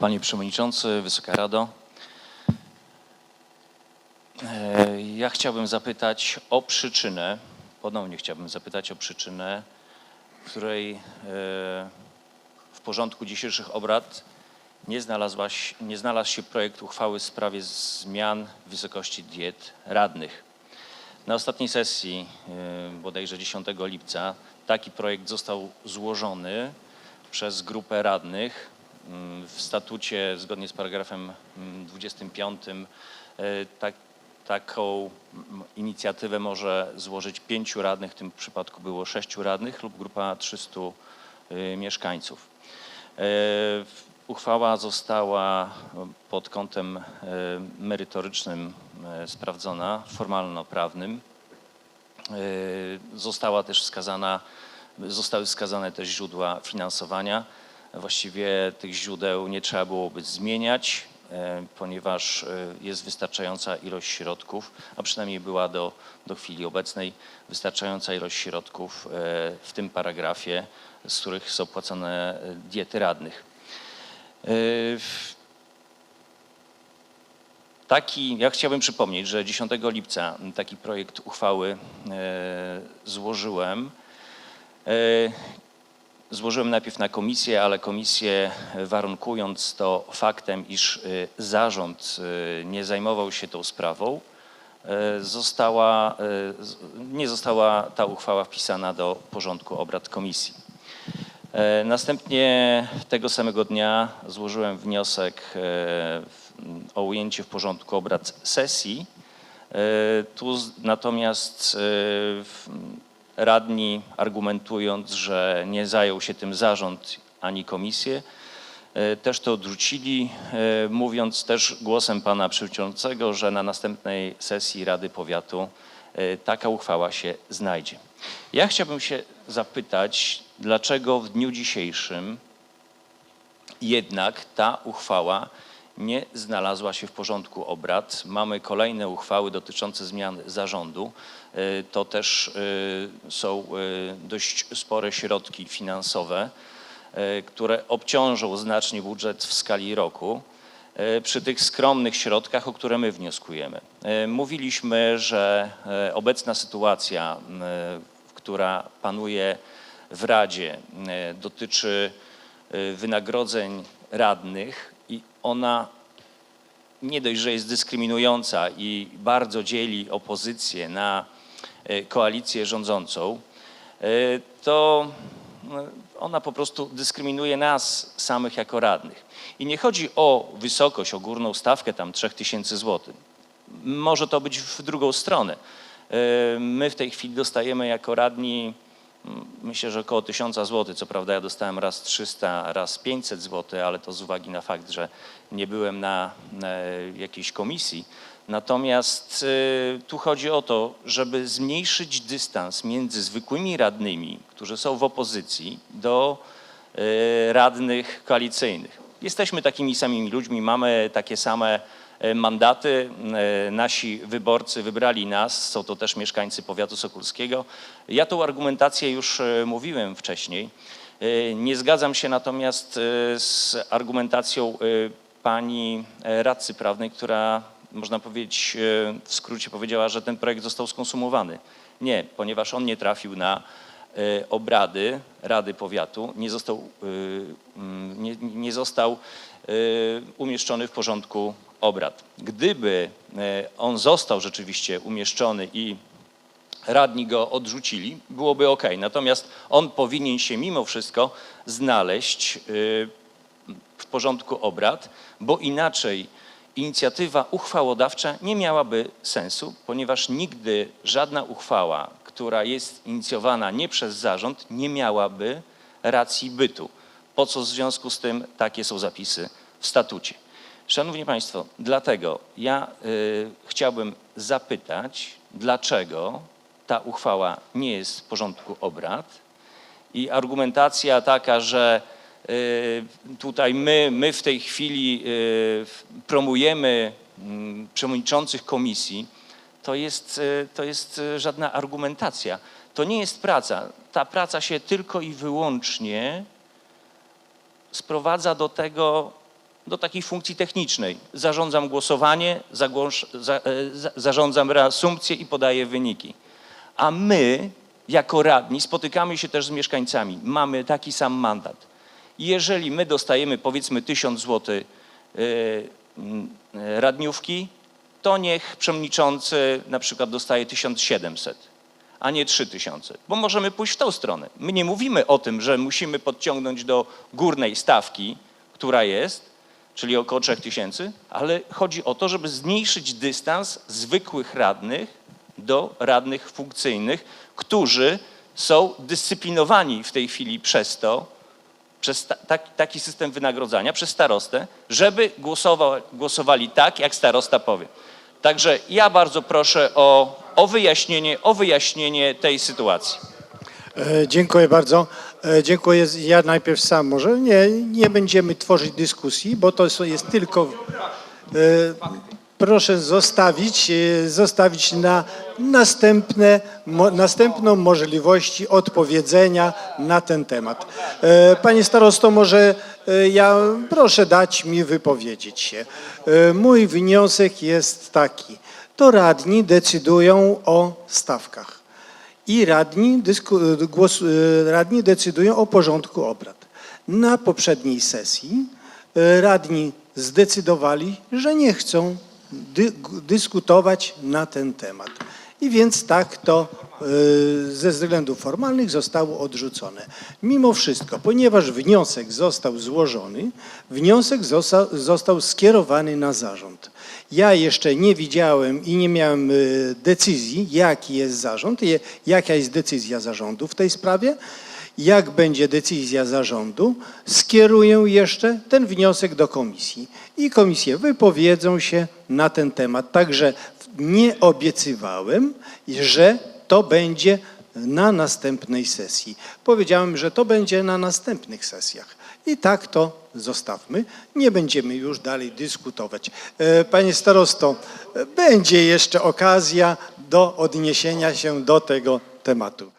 Panie Przewodniczący, Wysoka Rado. E, Ja chciałbym zapytać o przyczynę, ponownie chciałbym zapytać o przyczynę, której e, w porządku dzisiejszych obrad nie, nie znalazł się projekt uchwały w sprawie zmian wysokości diet radnych. Na ostatniej sesji, e, bodajże 10 lipca, taki projekt został złożony przez grupę radnych. Mm, W statucie, zgodnie z paragrafem mm, 25, e, tak, taką mm, inicjatywę może złożyć pięciu radnych, w tym przypadku było sześciu radnych lub grupa 300 y, mieszkańców. E, Uchwała została pod kątem e, merytorycznym e, sprawdzona, formalno-prawnym. E, Została też wskazana, zostały wskazane też źródła finansowania. Właściwie tych źródeł nie trzeba byłoby zmieniać, e, ponieważ e, jest wystarczająca ilość środków, a przynajmniej była do, do chwili obecnej wystarczająca ilość środków e, w tym paragrafie, z których są płacone diety radnych. Taki, ja chciałbym przypomnieć, że 10 lipca taki projekt uchwały złożyłem. Złożyłem najpierw na komisję, ale komisję e, warunkując to faktem, iż e, zarząd e, nie zajmował się tą sprawą, została, nie została ta uchwała wpisana do porządku obrad komisji. Następnie tego samego dnia złożyłem wniosek o ujęcie w porządku obrad sesji. Tu natomiast radni argumentując, że nie zajął się tym zarząd ani komisje, też to odrzucili, e, mówiąc też głosem pana przewodniczącego, że na następnej sesji Rady Powiatu e, taka uchwała się znajdzie. Ja chciałbym się zapytać, dlaczego w dniu dzisiejszym jednak ta uchwała nie znalazła się w porządku obrad. Mamy kolejne uchwały dotyczące zmian zarządu. Y, To też y, są y, dość spore środki finansowe, które obciążą znacznie budżet w skali roku przy tych skromnych środkach, o które my wnioskujemy. Mówiliśmy, że obecna sytuacja, która panuje w Radzie, dotyczy wynagrodzeń radnych ona nie dość, że jest dyskryminująca i bardzo dzieli opozycję na y, koalicję rządzącą, y, to y, ona po prostu dyskryminuje nas samych jako radnych. I nie chodzi o wysokość, o górną stawkę tam 3000 zł. Może to być w drugą stronę. My w tej chwili dostajemy jako radni Myślę, że około 1000 zł. Co prawda ja dostałem raz 300, raz 500 zł, ale to z uwagi na fakt, że nie byłem na, jakiejś komisji. Natomiast y, tu chodzi o to, żeby zmniejszyć dystans między zwykłymi radnymi, którzy są w opozycji, do y, radnych koalicyjnych. Jesteśmy takimi samymi ludźmi, mamy takie same mandaty. E, Nasi wyborcy wybrali nas, są to też mieszkańcy powiatu sokulskiego. Ja tą argumentację już e, mówiłem wcześniej. E, Nie zgadzam się natomiast e, z argumentacją e, pani e, radcy prawnej, która można powiedzieć e, w skrócie powiedziała, że ten projekt został skonsumowany. Nie, ponieważ on nie trafił na e, obrady Rady Powiatu, nie został, e, nie, nie został e, umieszczony w porządku obrad. Gdyby e, on został rzeczywiście umieszczony i radni go odrzucili, byłoby ok. Natomiast on powinien się mimo wszystko znaleźć y, w porządku obrad, bo inaczej inicjatywa uchwałodawcza nie miałaby sensu, ponieważ nigdy żadna uchwała, która jest inicjowana nie przez zarząd, nie miałaby racji bytu. Po co w związku z tym takie są zapisy w statucie? Szanowni Państwo, dlatego ja y, chciałbym zapytać, dlaczego ta uchwała nie jest w porządku obrad i argumentacja taka, że y, tutaj my, my w tej chwili y, promujemy mm, przewodniczących komisji, to jest, y, to jest y, żadna argumentacja. To nie jest praca. Ta praca się tylko i wyłącznie sprowadza do tego, do takiej funkcji technicznej. Zarządzam głosowanie, za, e, za, zarządzam reasumpcję i podaję wyniki. A my, jako radni, spotykamy się też z mieszkańcami. Mamy taki sam mandat. Jeżeli my dostajemy powiedzmy 1000 zł radniówki, to niech przewodniczący na przykład dostaje 1700, a nie 3000, bo możemy pójść w tą stronę. My nie mówimy o tym, że musimy podciągnąć do górnej stawki, która jest, czyli około 3000, ale chodzi o to, żeby zmniejszyć dystans zwykłych radnych do radnych funkcyjnych, którzy są dyscyplinowani w tej chwili przez to, przez ta, tak, taki system wynagrodzenia, przez starostę, żeby głosowa, głosowali tak, jak starosta powie. Także ja bardzo proszę o, o, wyjaśnienie, o wyjaśnienie tej sytuacji. E, Dziękuję bardzo. E, Dziękuję. Ja najpierw sam może. Nie, nie będziemy tworzyć dyskusji, bo to jest tylko. e, Proszę zostawić, e, zostawić na następne, mo, następną możliwości odpowiedzenia na ten temat. Panie starosto, może ja proszę dać mi wypowiedzieć się. Mój wniosek jest taki. To radni decydują o stawkach i radni, dysku, głos, e, radni decydują o porządku obrad. Na poprzedniej sesji e, radni zdecydowali, że nie chcą dy, dyskutować na ten temat. I więc tak to e, ze względów formalnych zostało odrzucone. Mimo wszystko, ponieważ wniosek został złożony, wniosek został skierowany na zarząd. Ja jeszcze nie widziałem i nie miałem e, decyzji, jaki jest zarząd, jaka jest decyzja zarządu w tej sprawie. Jak będzie decyzja zarządu, skieruję jeszcze ten wniosek do komisji i komisje wypowiedzą się na ten temat. Także nie obiecywałem, że to będzie na następnej sesji. Powiedziałem, że to będzie na następnych sesjach. I tak to zostawmy. Nie będziemy już dalej dyskutować. E, Panie starosto, e, będzie jeszcze okazja do odniesienia się do tego tematu.